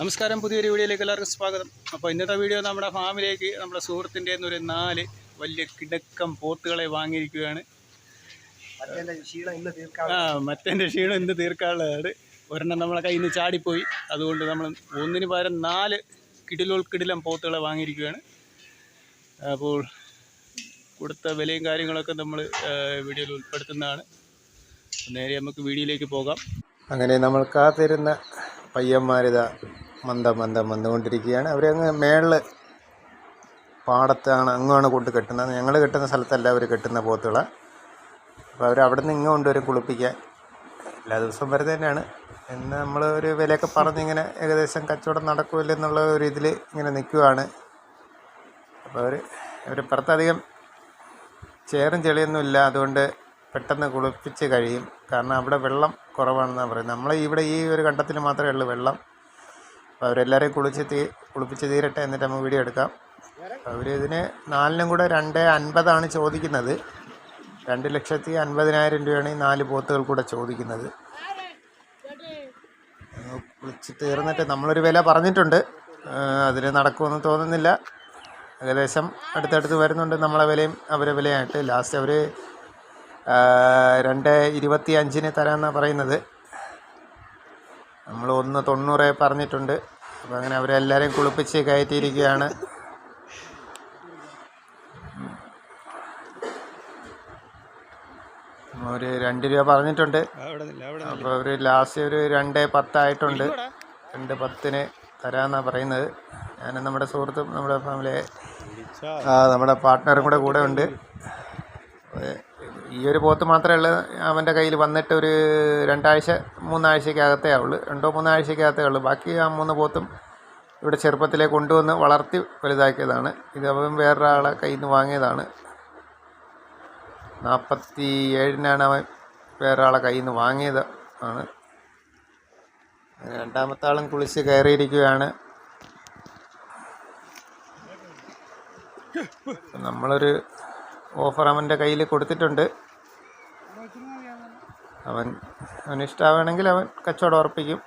നമസ്കാരം പുതിയൊരു വീഡിയോയിലേക്ക് എല്ലാവർക്കും സ്വാഗതം. അപ്പോൾ ഇന്നത്തെ വീഡിയോ നമ്മുടെ ഫാമിലേക്ക് നമ്മുടെ സുഹൃത്തിന്റെ ഒരു നാല് വലിയ കിടക്കം പോത്തുകളെ വാങ്ങിയിരിക്കുകയാണ്. ആ മറ്റേന്റെ ക്ഷീണം ഇന്ന് തീർക്കാനുള്ളതാണ്. ഒരെണ്ണം നമ്മളെ കയ്യിൽ നിന്ന് ചാടിപ്പോയി. അതുകൊണ്ട് നമ്മൾ ഒന്നിന് പകരം നാല് കിടിലോൾ കിടിലം പോത്തുകളെ വാങ്ങിയിരിക്കുകയാണ്. അപ്പോൾ കൊടുത്ത വിലയും കാര്യങ്ങളൊക്കെ നമ്മൾ വീഡിയോയിൽ ഉൾപ്പെടുത്തുന്നതാണ്. നേരെ നമുക്ക് വീഡിയോയിലേക്ക് പോകാം. അങ്ങനെ നമ്മൾ കാത്തിരുന്ന പയ്യന്മാരിതാ മന്ദം മന്ദം വന്നുകൊണ്ടിരിക്കുകയാണ് അവരങ്ങ് മേളിൽ പാടത്താണ് അങ്ങാണ് കൊണ്ട് കെട്ടുന്നത്. ഞങ്ങൾ കെട്ടുന്ന സ്ഥലത്തല്ല അവർ കെട്ടുന്ന പോത്തുകളെ. അപ്പോൾ അവർ അവിടെ നിന്ന് ഇങ്ങ് കൊണ്ടുവരും കുളിപ്പിക്കാൻ. എല്ലാ ദിവസവും വരെ തന്നെയാണ്. എന്ന് നമ്മൾ ഒരു വിലയൊക്കെ പറഞ്ഞിങ്ങനെ ഏകദേശം കച്ചവടം നടക്കുമല്ലോ എന്നുള്ള ഒരു ഇതിൽ ഇങ്ങനെ നിൽക്കുകയാണ് അപ്പോൾ അവർ അവർ പുറത്തധികം ചേറും ചെളിയൊന്നും ഇല്ല. അതുകൊണ്ട് പെട്ടെന്ന് കുളിപ്പിച്ച് കഴിയും. കാരണം അവിടെ വെള്ളം കുറവാണെന്നാണ് പറയുന്നത്. നമ്മൾ ഇവിടെ ഈ ഒരു കണ്ടത്തിൽ മാത്രമേ ഉള്ളൂ വെള്ളം. അപ്പോൾ അവരെല്ലാവരെയും കുളിച്ച് തീ കുളിപ്പിച്ച് തീരട്ടെ എന്നിട്ട് നമുക്ക് വീഡിയോ എടുക്കാം. അവർ ഇതിന് നാലിനും കൂടെ രണ്ട് അൻപതാണ് ചോദിക്കുന്നത്. രണ്ട് ലക്ഷത്തി അൻപതിനായിരം രൂപയാണ് ഈ നാല് പോത്തുകൾ കൂടെ ചോദിക്കുന്നത്. കുളിച്ച് തീർന്നിട്ട് നമ്മളൊരു വില പറഞ്ഞിട്ടുണ്ട്. അതിന് നടക്കുമെന്ന് തോന്നുന്നില്ല. ഏകദേശം അടുത്തടുത്ത് വരുന്നുണ്ട് നമ്മളെ വിലയും അവരെ വിലയായിട്ട്. ലാസ്റ്റ് അവർ രണ്ട് ഇരുപത്തി അഞ്ചിന് തരാമെന്നാണ് പറയുന്നത്. നമ്മൾ ഒന്ന് തൊണ്ണൂറ് പറഞ്ഞിട്ടുണ്ട്. അപ്പം അങ്ങനെ അവരെല്ലാവരെയും കുളിപ്പിച്ച് കയറ്റിയിരിക്കുകയാണ്. ഒരു രണ്ട് രൂപ പറഞ്ഞിട്ടുണ്ട്. അപ്പോൾ ഒരു ലാസ്റ്റ് ഒരു രണ്ട് പത്തായിട്ടുണ്ട്. രണ്ട് പത്തിന് തരാമെന്നാണ് പറയുന്നത്. ഞാൻ നമ്മുടെ സുഹൃത്തും നമ്മുടെ ഫാമിലി നമ്മുടെ പാർട്ട്ണറും കൂടെ കൂടെ ഉണ്ട്. ഈ ഒരു പോത്ത് മാത്രമേ ഉള്ളൂ. അവന്റെ കയ്യിൽ വന്നിട്ട് ഒരു രണ്ടാഴ്ച മൂന്നാഴ്ചക്കകത്തേ ഉള്ളൂ. രണ്ടോ മൂന്നാഴ്ചക്കകത്തേ ഉള്ളൂ. ബാക്കി ആ മൂന്ന് പോത്തും ഇവിടെ ചെറുപ്പത്തിലെ കൊണ്ടുവന്ന് വളർത്തി വലുതാക്കിയതാണ്. ഇത് അവൻ വേറൊരാളെ കയ്യിൽ നിന്ന് വാങ്ങിയതാണ്. നാൽപ്പത്തി ഏഴിനാണ് അവൻ വേറൊരാളെ കയ്യിൽ നിന്ന് വാങ്ങിയത് ആണ്. രണ്ടാമത്തെ ആളും കുളിച്ച് കയറിയിരിക്കുകയാണ്. നമ്മളൊരു ഓഫർ അവന്റെ കയ്യിൽ കൊടുത്തിട്ടുണ്ട്. അവൻ അവന് ഇഷ്ടമാണെങ്കിൽ അവൻ കച്ചവടം ഉറപ്പിക്കും.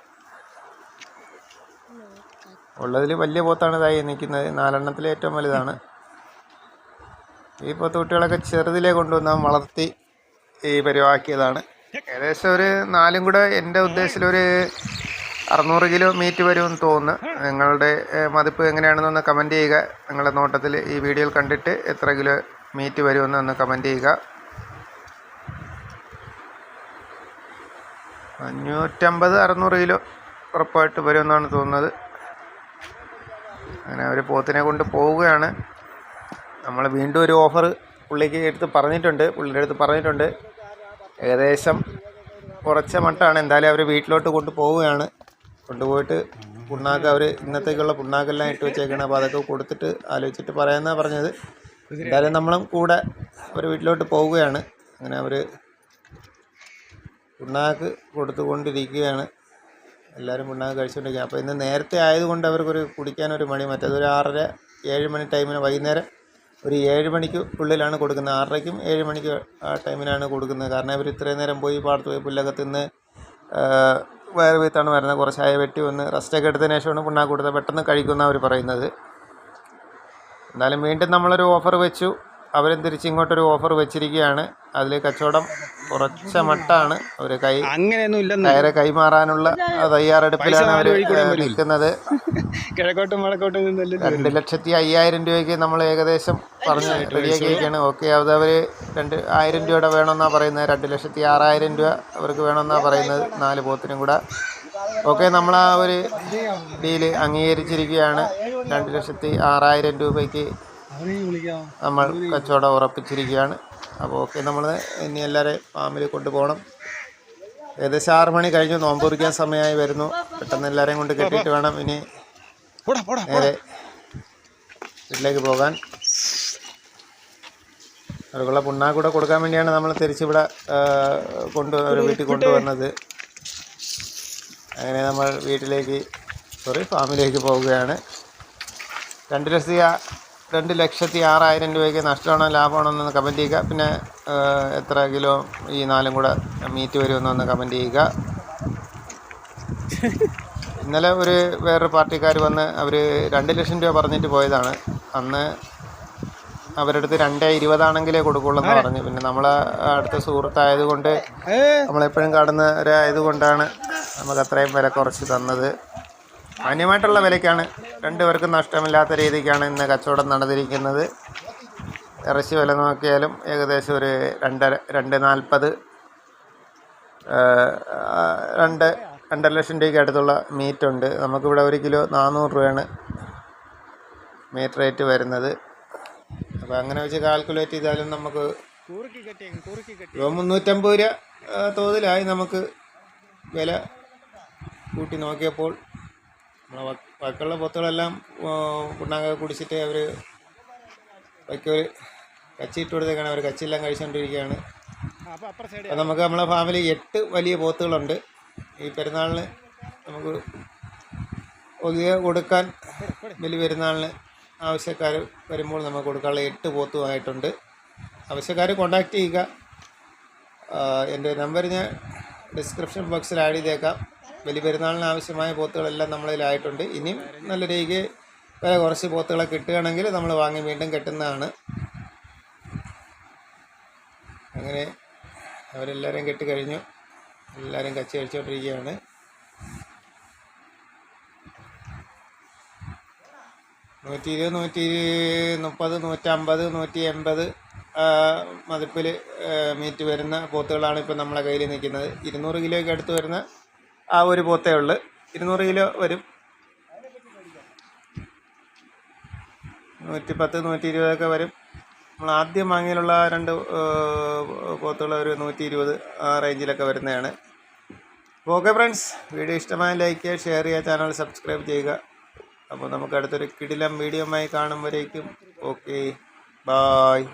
ഉള്ളതിൽ വലിയ പോത്താണ് ഇതായി നിൽക്കുന്നത്. നാലെണ്ണത്തിൽ ഏറ്റവും വലുതാണ്. ഈ പോത്ത് കുട്ടികളൊക്കെ ചെറുതിലേ കൊണ്ടുവന്ന് അവൻ വളർത്തി ഈ പരിവാക്കിയതാണ്. ഏകദേശം ഒരു നാലും കൂടെ എന്റെ ഉദ്ദേശത്തിൽ ഒരു അറുന്നൂറ് കിലോ മീറ്റ് വരുമെന്ന് തോന്നുന്നു. നിങ്ങളുടെ മതിപ്പ് എങ്ങനെയാണെന്നൊന്ന് കമന്റ് ചെയ്യുക. നിങ്ങളുടെ നോട്ടത്തിൽ ഈ വീഡിയോയിൽ കണ്ടിട്ട് എത്ര കിലോ മീറ്റ് വരുമെന്ന് ഒന്ന് കമന്റ് ചെയ്യുക. അഞ്ഞൂറ്റമ്പത് അറുന്നൂറ് കിലോ ഉറപ്പായിട്ട് വരുമെന്നാണ് തോന്നുന്നത്. അങ്ങനെ അവർ പോത്തിനെ കൊണ്ട് പോവുകയാണ്. നമ്മൾ വീണ്ടും ഒരു ഓഫർ പുള്ളിക്ക് എടുത്ത് പറഞ്ഞിട്ടുണ്ട്. പുള്ളിയുടെ അടുത്ത് പറഞ്ഞിട്ടുണ്ട്. ഏകദേശം കുറച്ച മട്ടാണ് എന്തായാലും അവർ വീട്ടിലോട്ട് കൊണ്ട് പോവുകയാണ്. കൊണ്ടുപോയിട്ട് പുണ്ണാക്ക് അവർ ഇന്നത്തേക്കുള്ള പുണ്ണാക്കെല്ലാം ഇട്ട് വെച്ചേക്കണം. അപ്പോൾ അതൊക്കെ കൊടുത്തിട്ട് ആലോചിച്ചിട്ട് പറയാമെന്നാണ് പറഞ്ഞത്. എന്തായാലും നമ്മളും കൂടെ അവർ വീട്ടിലോട്ട് പോവുകയാണ്. അങ്ങനെ അവർ പുണ്ണാക്ക് കൊടുത്തുകൊണ്ടിരിക്കുകയാണ്. എല്ലാവരും പുണ്ണാക്ക് കഴിച്ചുകൊണ്ടിരിക്കുക അപ്പോൾ ഇന്ന് നേരത്തെ ആയതുകൊണ്ട് അവർക്കൊരു കുടിക്കാനൊരു മണി മറ്റേതൊരു ആറര ഏഴ് മണി ടൈമിന് വൈകുന്നേരം ഒരു ഏഴ് മണിക്ക് ഉള്ളിലാണ് കൊടുക്കുന്നത്. ആറരയ്ക്കും ഏഴ് മണിക്ക് ആ ടൈമിനാണ് കൊടുക്കുന്നത്. കാരണം ഇവർ ഇത്രയും നേരം പോയി പാടത്ത് പോയി പുല്ലൊക്കെ തിന്ന് വയറ് വീത്താണ് വരുന്നത്. കുറച്ചായ വെട്ടി വന്ന് റെസ്റ്റൊക്കെ എടുത്തതിന് ശേഷമാണ് പുണ്ണാക്ക് കൊടുത്തത്. പെട്ടെന്ന് കഴിക്കുമെന്നാണ് അവർ പറയുന്നത്. എന്നാലും വീണ്ടും നമ്മളൊരു ഓഫർ വെച്ചു. അവരും തിരിച്ച് ഇങ്ങോട്ടൊരു ഓഫർ വെച്ചിരിക്കുകയാണ്. അതിൽ കച്ചവടം കുറച്ച മട്ടാണ് അവർ കൈ അങ്ങനെയൊന്നും ഇല്ലെന്ന്. കയറ് കൈമാറാനുള്ള തയ്യാറെടുപ്പിലാണ് അവർ നിൽക്കുന്നത്. കിഴക്കോട്ടും വടക്കോട്ടും രണ്ട് ലക്ഷത്തി അയ്യായിരം രൂപയ്ക്ക് നമ്മൾ ഏകദേശം പറഞ്ഞ് റെഡിയാക്കിയിരിക്കുകയാണ്. ഓക്കെ അത് അവർ രണ്ട് ആയിരം രൂപയുടെ വേണമെന്നാണ് പറയുന്നത്. രണ്ട് ലക്ഷത്തി ആറായിരം രൂപ അവർക്ക് വേണമെന്നാണ് പറയുന്നത്. നാല് പോത്തിനും കൂടെ ഓക്കെ നമ്മൾ ആ ഒരു ഡീൽ അംഗീകരിച്ചിരിക്കുകയാണ്. രണ്ട് ലക്ഷത്തി ആറായിരം രൂപയ്ക്ക് നമ്മൾ കച്ചവടം ഉറപ്പിച്ചിരിക്കുകയാണ്. അപ്പോൾ ഓക്കെ നമ്മൾ ഇനി എല്ലാവരെയും ഫാമിലി കൊണ്ടുപോകണം. ഏകദേശം ആറ് മണി കഴിഞ്ഞു നോമ്പ് കുറിക്കാൻ സമയമായി വരുന്നു. പെട്ടെന്ന് എല്ലാവരെയും കൊണ്ട് കെട്ടിയിട്ട് വേണം ഇനി നേരെ വീട്ടിലേക്ക് പോകാൻ. അവർക്കുള്ള പുണ്ണാക്കൂടെ കൊടുക്കാൻ വേണ്ടിയാണ് നമ്മൾ തിരിച്ചിവിടെ കൊണ്ടുവന്ന് കൊണ്ട് ഒരു വീട്ടിൽ കൊണ്ടുവന്നത്. അങ്ങനെ നമ്മൾ വീട്ടിലേക്ക് സോറി ഫാമിലേക്ക് പോവുകയാണ്. രണ്ട് ലക്ഷത്തി രണ്ട് ലക്ഷത്തി ആറായിരം രൂപയ്ക്ക് നഷ്ടമാണോ ലാഭമാണോ എന്നൊന്ന് കമന്റ് ചെയ്യുക. പിന്നെ എത്ര കിലോ ഈ നാലും കൂടെ മീറ്റ് വരുമെന്നൊന്ന് കമന്റ് ചെയ്യുക. ഇന്നലെ ഒരു വേറൊരു പാർട്ടിക്കാർ വന്ന് അവർ രണ്ട് ലക്ഷം രൂപ പറഞ്ഞിട്ട് പോയതാണ്. അന്ന് അവരുടെ അടുത്ത് രണ്ടേ ഇരുപതാണെങ്കിലേ കൊടുക്കുള്ളൂ എന്ന് പറഞ്ഞു. പിന്നെ നമ്മളെ അടുത്ത സുഹൃത്തായതുകൊണ്ട് നമ്മളെപ്പോഴും കാണുന്നവരായതുകൊണ്ടാണ് നമുക്ക് അത്രയും വില കുറച്ച് തന്നത്. മാന്യമായിട്ടുള്ള വിലയ്ക്കാണ്. രണ്ടുപേർക്കും നഷ്ടമില്ലാത്ത രീതിക്കാണ് ഇന്ന് കച്ചവടം നടന്നിരിക്കുന്നത്. ഇറച്ചി വില നോക്കിയാലും ഏകദേശം ഒരു രണ്ടര രണ്ട് നാൽപ്പത് രണ്ട് രണ്ടര ലക്ഷം രൂപയ്ക്ക് അടുത്തുള്ള മീറ്റ് ഉണ്ട്. നമുക്കിവിടെ ഒരു കിലോ നാനൂറ് രൂപയാണ് മീറ്റ് റേറ്റ് വരുന്നത്. അപ്പോൾ അങ്ങനെ വെച്ച് കാൽക്കുലേറ്റ് ചെയ്താലും നമുക്ക് മുന്നൂറ്റമ്പത് രൂപ തോതിലായി നമുക്ക് വില കൂട്ടി നോക്കിയപ്പോൾ നമ്മളെ ബാക്കിയുള്ള പൊത്തുകളെല്ലാം പുണ്ണാക കുടിച്ചിട്ട് അവർ ബാക്കിയൊരു കച്ചിയിട്ട് കൊടുത്തേക്കാണ്. അവർ കച്ചിയെല്ലാം കഴിച്ചുകൊണ്ടിരിക്കുകയാണ് അപ്പം നമുക്ക് നമ്മളെ ഫാമിലി എട്ട് വലിയ പോത്തുകളുണ്ട്. ഈ പെരുന്നാളിന് നമുക്ക് ഒതുക കൊടുക്കാൻ വലിയ പെരുന്നാളിന് ആവശ്യക്കാർ വരുമ്പോൾ നമുക്ക് കൊടുക്കാനുള്ള എട്ട് പോത്തുമായിട്ടുണ്ട്. ആവശ്യക്കാർ കോണ്ടാക്ട് ചെയ്യുക. എന്റെ നമ്പർ ഞാൻ ഡിസ്ക്രിപ്ഷൻ ബോക്സിൽ ആഡ് ചെയ്തേക്കാം. വലിയ പെരുന്നാളിന് ആവശ്യമായ പോത്തുകളെല്ലാം നമ്മളിലായിട്ടുണ്ട് ഇനിയും നല്ല രീതിക്ക് വില കുറച്ച് പോത്തുകളെ കിട്ടുകയാണെങ്കിൽ നമ്മൾ വാങ്ങി വീണ്ടും കെട്ടുന്നതാണ്. അങ്ങനെ അവരെല്ലാവരും കെട്ടിക്കഴിഞ്ഞു. എല്ലാവരും കച്ചി കഴിച്ചുകൊണ്ടിരിക്കുകയാണ്. നൂറ്റി ഇരുപത് നൂറ്റി മുപ്പത് നൂറ്റമ്പത് നൂറ്റി എൺപത് മതിപ്പിൽ മീറ്റ് വരുന്ന പോത്തുകളാണ് ഇപ്പോൾ നമ്മളെ കയ്യിൽ നിൽക്കുന്നത്. ഇരുന്നൂറ് കിലോയ്ക്ക് അടുത്ത് വരുന്ന ആ ഒരു പോത്തേ ഉള്ളു. ഇരുന്നൂറ് കിലോ വരും. നൂറ്റി പത്ത് നൂറ്റി ഇരുപതൊക്കെ വരും. നമ്മൾ ആദ്യം വാങ്ങിയുള്ള രണ്ട് പോത്തുകൾ ഒരു നൂറ്റി ഇരുപത് ആ റേഞ്ചിലൊക്കെ വരുന്നതാണ്. ഓക്കെ ഫ്രണ്ട്സ് വീഡിയോ ഇഷ്ടമായ ലൈക്ക് ചെയ്യുക ഷെയർ ചെയ്യുക ചാനൽ സബ്സ്ക്രൈബ് ചെയ്യുക. അപ്പോൾ നമുക്ക് അടുത്തൊരു കിടിലം വീഡിയോമായി കാണുമ്പോഴേക്കും. Okay bye.